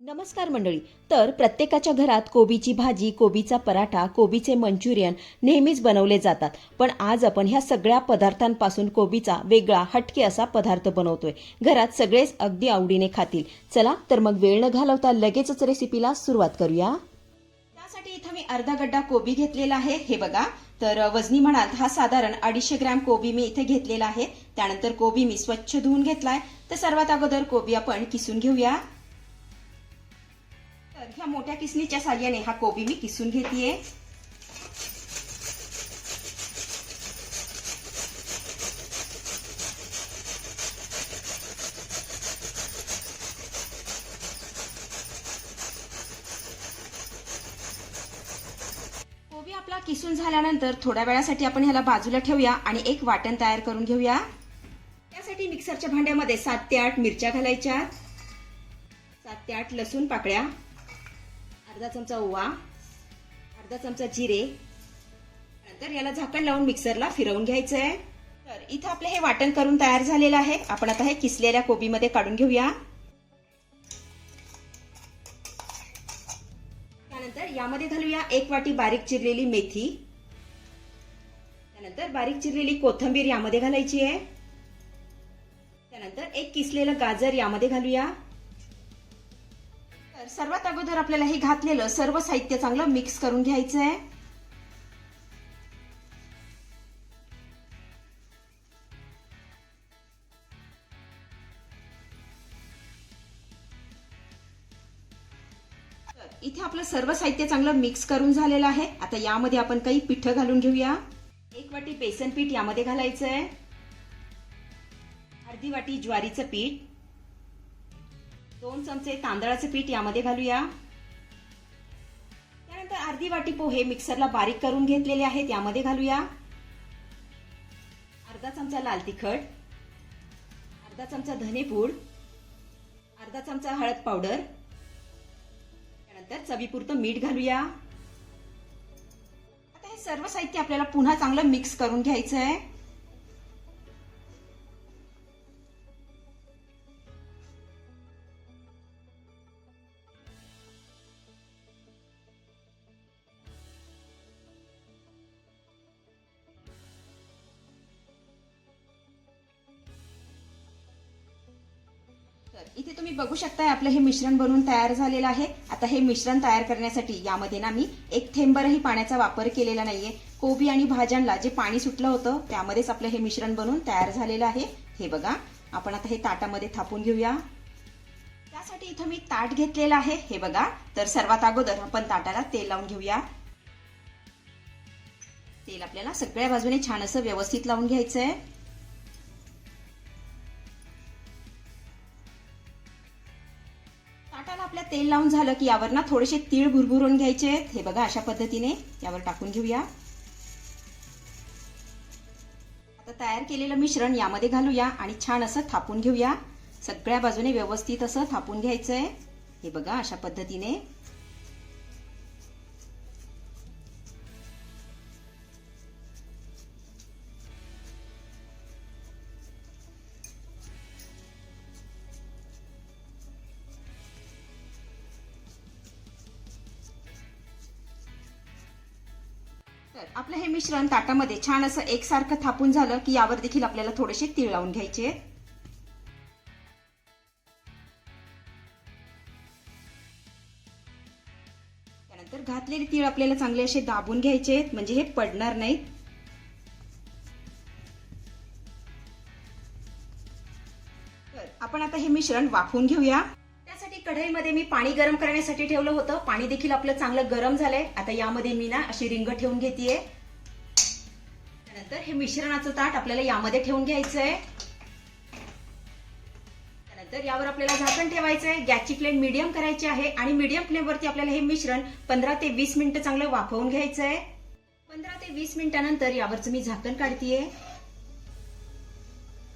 नमस्कार मंडळी. तर प्रत्येकाच्या घरात कोबीची भाजी कोबीचा पराठा कोबीचे मंचुरियन नेहमीच बनवले जातात. पण आज आपण ह्या सगळ्या पदार्थांपासून कोबीचा वेगळा हटके असा पदार्थ बनवतोय. घरात सगळेच अगदी आवडीने खातील. चला तर मग वेळ न घालवता लगेचच रेसिपीला सुरुवात करूया. त्यासाठी इथं मी अर्धा गड्डा कोबी घेतलेला आहे. हे बघा. तर वजनी म्हणाल हा साधारण अडीचशे ग्रॅम कोबी मी इथे घेतलेला आहे. त्यानंतर कोबी मी स्वच्छ धुवून घेतलाय. तर सर्वात अगोदर कोबी आपण किसून घेऊया. ह्या मोठ्या किसणीच्या साह्याने हा कोबी मी किसून घेतेय. कोबी आपला किसून झाल्यानंतर थोड्या वेळासाठी आपण ह्याला बाजूला ठेवूया आणि एक वाटण तयार करून घेऊया. त्यासाठी मिक्सरच्या भांड्यामध्ये सात ते आठ मिरच्या घालायच्या. सात ते आठ लसूण पाकळ्या. अर्धा चमचा ओवा अर्धा चमचा जिरे नंतर याला झाकण लावून मिक्सरला फिरवून घ्यायचं आहे तर इथं आपलं हे वाटण करून तयार झालेलं आहे. आपण आता हे किसलेल्या कोबीमध्ये काढून घेऊया. त्यानंतर यामध्ये घालूया एक वाटी बारीक चिरलेली मेथी. त्यानंतर बारीक चिरलेली कोथिंबीर यामध्ये घालायची आहे. त्यानंतर एक किसलेलं गाजर यामध्ये घालूया. तर सर्वात अगोदर आपल्याला हे घातलेलं सर्व साहित्य चांगलं मिक्स करून घ्यायचं आहे इथे आपलं सर्व साहित्य चांगलं मिक्स करून झालेलं आहे. आता यामध्ये आपण काही पिठं घालून घेऊया. एक वाटी बेसन पीठ यामध्ये घालायचं आहे अर्धी वाटी ज्वारीचं पीठ. दोन चमचे तांदळाचे पीठ यामध्ये घालूया. त्यानंतर अर्धी वाटी पोहे मिक्सरला बारीक करून घेतलेले आहेत यामध्ये घालूया. अर्धा चमचा लाल तिखट. अर्धा चमचा धनेपूड अर्धा चमचा हळद पावडर. त्यानंतर चवीपुरतं मीठ घालूया. आता हे सर्व साहित्य आपल्याला पुन्हा चांगलं मिक्स करून घ्यायचं आहे तर इथे तुम्ही बघू शकताय आपलं हे मिश्रण बनवून तयार झालेलं आहे. आता हे मिश्रण तयार करण्यासाठी यामध्ये ना मी एक थेंबरही पाण्याचा वापर केलेला नाहीये. कोबी आणि भाज्यांना जे पाणी सुटलं होतं त्यामध्येच आपलं हे मिश्रण बनवून तयार झालेलं आहे. हे बघा आपण आता हे ताटामध्ये थापून घेऊया. त्यासाठी इथं मी ताट घेतलेलं आहे हे बघा. तर सर्वात अगोदर आपण ताटाला तेल लावून घेऊया. तेल आपल्याला सगळ्या बाजूने छान असं व्यवस्थित लावून घ्यायचं आहे ताटाला आपल्या तेल लावून झालं की यावर ना थोडेसे तीळ भुरभुरून घ्यायचे आहेत. हे बघा अशा पद्धतीने यावर टाकून घेऊया. आता तयार केलेलं मिश्रण यामध्ये घालूया आणि छान असं थापून घेऊया. सगळ्या बाजूने व्यवस्थित असं थापून घ्यायचं आहे हे बघा अशा पद्धतीने. आपलं हे मिश्रण ताटामध्ये छान असं एकसारखं थापून झालं की यावर देखील आपल्याला थोडेसे तीळ लावून घ्यायचे. त्यानंतर घातलेले तीळ आपल्याला चांगले असे दाबून घ्यायचे आहेत म्हणजे हे पडणार नाहीत तर आपण आता हे मिश्रण वाफवून घेऊया. त्यासाठी कढईमध्ये मी पाणी गरम करण्यासाठी ठेवलं होतं. पाणी देखील आपलं चांगलं गरम झालंय. आता यामध्ये मी ना अशी रिंग ठेवून घेतेय. तर हे मिश्रणाचं ताट आपल्याला यामध्ये ठेवून घ्यायचंय. त्यानंतर यावर आपल्याला झाकण ठेवायचंय. गॅसची फ्लेम मीडियम करायची आहे आणि मीडियम फ्लेमवरती आपल्याला हे मिश्रण पंधरा ते वीस मिनिटं चांगलं वाफवून घ्यायचंय. पंधरा ते वीस मिनिटानंतर यावरचं मी झाकण काढतीये.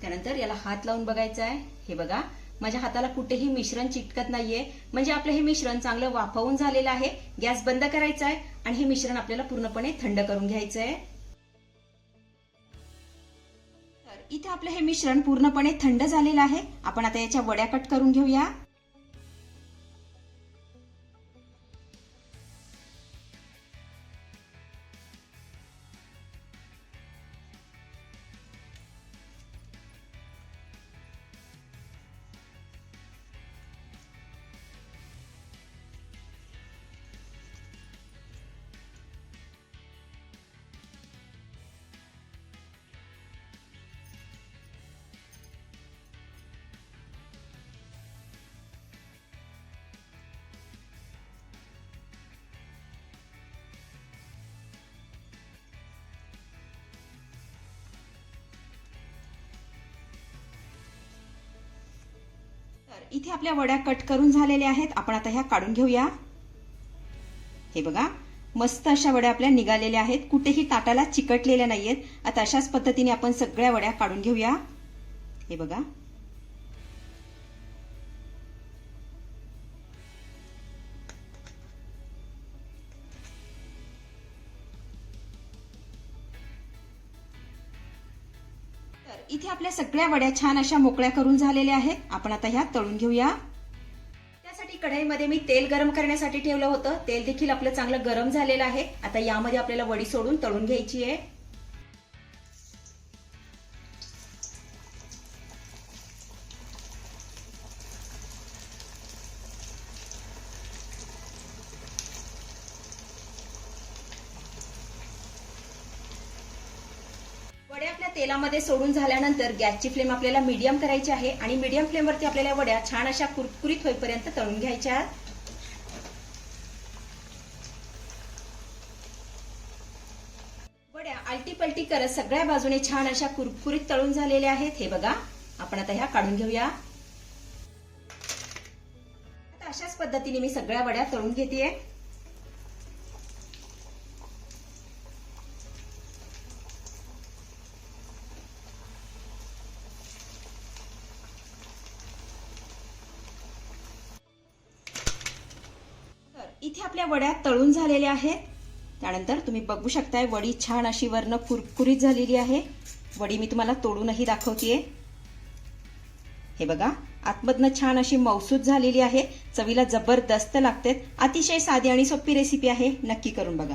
त्यानंतर याला हात लावून बघायचा आहे हे बघा माझ्या हाताला कुठेही मिश्रण चिटकत नाहीये. म्हणजे आपलं हे मिश्रण चांगलं वाफवून झालेलं आहे. गॅस बंद करायचा आहे आणि हे मिश्रण आपल्याला पूर्णपणे थंड करून घ्यायचं आहे इथे आपलं हे मिश्रण पूर्णपणे थंड झालेलं आहे. आपण आता याच्या वड्या कट करून घेऊया. इथे आपल्या वड्या कट करून झालेल्या आहेत. आपण आता ह्या काढून घेऊया. हे बघा मस्त अशा वड्या आपल्या निघालेल्या आहेत. कुठेही ताटाला चिकटलेल्या नाहीयेत. आता अशाच पद्धतीने आपण सगळ्या वड्या काढून घेऊया. हे बघा इथे आपल्या सगळ्या वड्या छान अशा मोकळ्या करून झालेल्या आहेत. आपण आता ह्या तळून घेऊया. त्यासाठी कढईमध्ये मी तेल गरम करण्यासाठी ठेवलं होतं. तेल देखील आपलं चांगलं गरम झालेलं आहे. आता यामध्ये आपल्याला वडी सोडून तळून घ्यायची आहे. तेलामध्ये सोडून झाल्यानंतर गॅसची फ्लेम आपल्याला मीडियम करायची आहे आणि मीडियम फ्लेमवरती आपल्याला वड्या छान अशा कुरकुरीत होईपर्यंत तळून घ्यायच्या. वड्या आलटी पलटी करत सगळ्या बाजूने छान अशा कुरकुरीत तळून झालेल्या आहेत. हे बघा आपण आता ह्या काढून घेऊया. आता अशाच पद्धतीने मी सगळ्या वड्या तळून घेतेय तर इथे आपल्या वड्या तळून झालेल्या आहेत. त्यानंतर तुम्ही बघू शकताय वडी छान अशी वर्ण कुरकुरीत झालेली आहे. वडी मी तुम्हाला तोडूनही दाखवतेय. हे बघा आतमधनं छान अशी मौसूद झालेली आहे. चवीला जबरदस्त लागते अतिशय साधी आणि सोपी रेसिपी आहे. नक्की करून बघा.